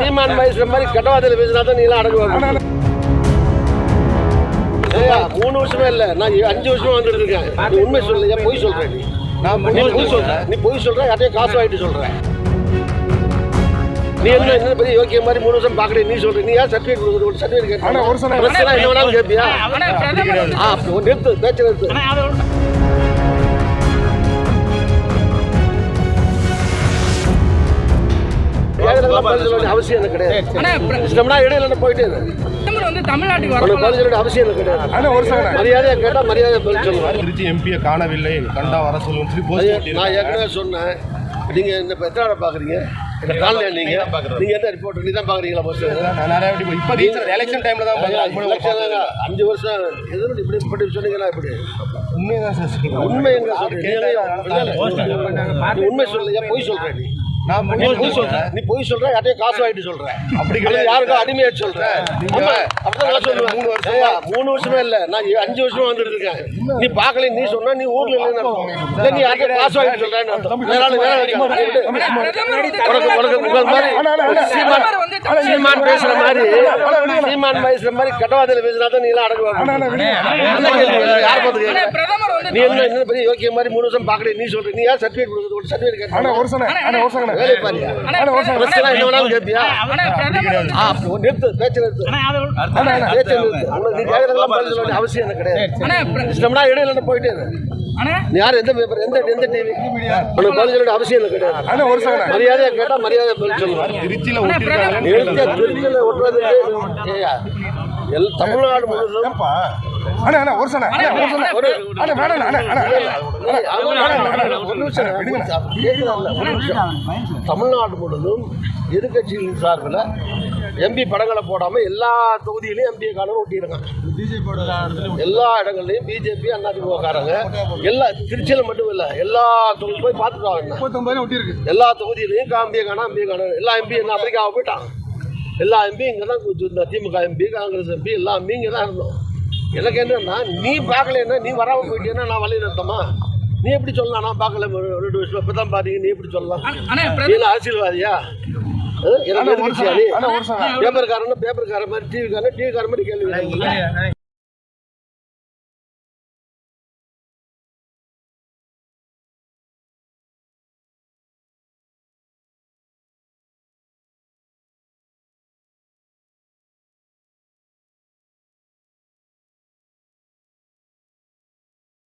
சீமான் பேசுற மாதிரி கெட்டவாதில பேசினா தான் நீ எல்லாம் அடங்குவாங்க ஏய்யா, மூணு வருஷமே இல்ல. நான் அஞ்சு வருஷமா வந்துட்டு இருக்கேன். நீ உண்மை சொல்லு. ஏன் பொய் சொல்ற நீ? நான் பொய் சொல்ற. நீ பொய் சொல்ற யார்ட்டையும் காசு வாங்கிட்டு சொல்ற. நீ என்ன என்ன பெரிய யோக்கிய மாதிரி மூணு வருஷம் பாக்குறீங்க நீ சொல்ற. நீ ஏன் சர்டிஃபிகேட் கொடுக்குற ஒரு சர்டிஃபிகேட் ஆனா ஒரு சில- பிரச்சனை என்ன வேணாலும் கேட்பியா நிறுத்து பேச்சு நிறுத்து பதில் அவசியம் எனக்கு கிடையாது. இஷ்டம்னா இடையில போயிட்டே தமிழ்நாட்டுக்கு அவசியம் எனக்கு கிடையாது. ஆனா ஒரு செகண்ட் மரியாதையா கேட்டா மரியாதை பதில் சொல்லுவேன் திருச்சி எம்பியை காணவில்லை. கண்டா வர சொல்லுன்னு சொல்லி போஸ்ட். நான் ஏற்கனவே சொன்னேன். நீங்க இந்த நாளா பாக்குறீங்க? இந்த காலையில நீங்க? நீங்க ரிப்போர்ட் நீ தான் பாக்குறீங்களா ஃபர்ஸ்ட் நான் நிறைய வாட்டி போய் இப்ப எலெக்ஷன் டைம்ல தான். அஞ்சு வருஷம். எதுவும் இப்படி இப்படி சொன்னீங்களா இப்படி? உண்மைதான் சார் சொல்றேன். உண்மை எங்க சொல்றீங்க? உண்மை சொல்லு ஏன் பொய் சொல்ற நீ. நான் நீ பொய் பொய் சொல்ற. சொல்றேன். நீ பொய் சொல்ற யார்ட்டையும் காசு வாங்கிட்டு சொல்ற. அப்படி கிடையாது. யாருக்கும் அடிமையாட்டு சொல்ற. ஆமா, அப்படிதான் நான் சொல்லுவேன். மூணு வருஷமா- ஏய்யா, மூணு வருஷமே இல்ல. நான் அஞ்சு வருஷமா வந்துட்டு இருக்கேன். நீ பார்க்கல நீ சொன்னா நீ ஊர்ல. இல்ல நீ யார்ட்டையும் காசு வாங்கிட்டு சொல்றேன்னு அர்த்தம். வேற ஆளு வேற உனக்கு மாதிரி சீமான் பேசுற மாதிரி. சீமான் பேசுற மாதிரி கட்டவாதில பேசினா தான் நீ எல்லாம் அடங்குவாங்க. யார் வந்து நீ என்ன பெரிய யோக்கிய மாதிரி மூணு வருஷம் பாக்குறீங்க நீ சொல்ற. நீ யார் சர்டிஃபிகேட் கொடுக்குறது ஒரு கேட்க ஒரு ஆனா ஒரு செகண்ட் வேலை பாரியா ஆனா பிரதமர் பிரச்சனை என்ன வேணாலும் கேட்பியா ஆனா பிரதமர் வந்து- ஆ, அப்போ நிறுத்து பேச்சு நிறுத்து. ஆனா அது ஒரு- பேச்சு நிறுத்து. உனக்கு நீ கேட்கறதெல்லாம் பதில் சொல்ல வேண்டிய அவசியம் எனக்கு கிடையாது. போயிட்டே யார்? எந்த பேப்பர் எந்த எந்த டிவி உனக்கு பதில் சொல்ல அவசியம் கிடையாது. ஒரு செகண்ட் மரியாதையா கேட்டா மரியாதை பதில் திருச்சியில திருச்சியில் எல் தமிழ்நாடு முழுவதும்? அண்ணா அண்ணா ஒரு செகண்ட் அண்ணா. ஒரு செகண்ட் ஒரு அண்ணா வேணாம் அண்ணா அண்ணா ஒரு நிமிஷம். கேட்குதால்ல, ஒரு நிமிஷம். தமிழ்நாடு முழுவதும் எதிர்கட்சிகளின் சார்பில் எம்பி படங்களை போடாம எல்லா தொகுதியிலையும் எம்பி காலம் ஒட்டியிருக்காங்க. எல்லா இடங்கள்லையும் பிஜேபி அதிமுககாரங்க. எல்லா திருச்சியில் மட்டும் இல்லை எல்லா தொகுதி போய் பார்த்துட்டு எல்லா தொகுதியிலையும் காம்பியை காணா எம்பியை காணும் எல்லா எம்பி என்ன அமெரிக்காவை போயிட்டான் எல்லா எம்பி இங்கே தான் இந்த திமுக எம்பி காங்கிரஸ் எம்பி எல்லா எம்பி இங்கே தான் இருந்தோம். எனக்கு என்னன்னா நீ பார்க்கலன்னா நீ வராமல் போயிட்டேன்னா நான் வழி நிறுத்தமா நீ எப்படி சொல்லலாம்? நான் பார்க்கல ஒரு ரெண்டு வருஷம் இப்போ தான் பார்த்தீங்க நீ எப்படி சொல்லலாம்? நீ? அரசியல்வாதியா பேப்பர்காரன் பேப்பர்கார மாதிரி டிவிக்காரன் டிவிக்கார மாதிரி கேள்வி.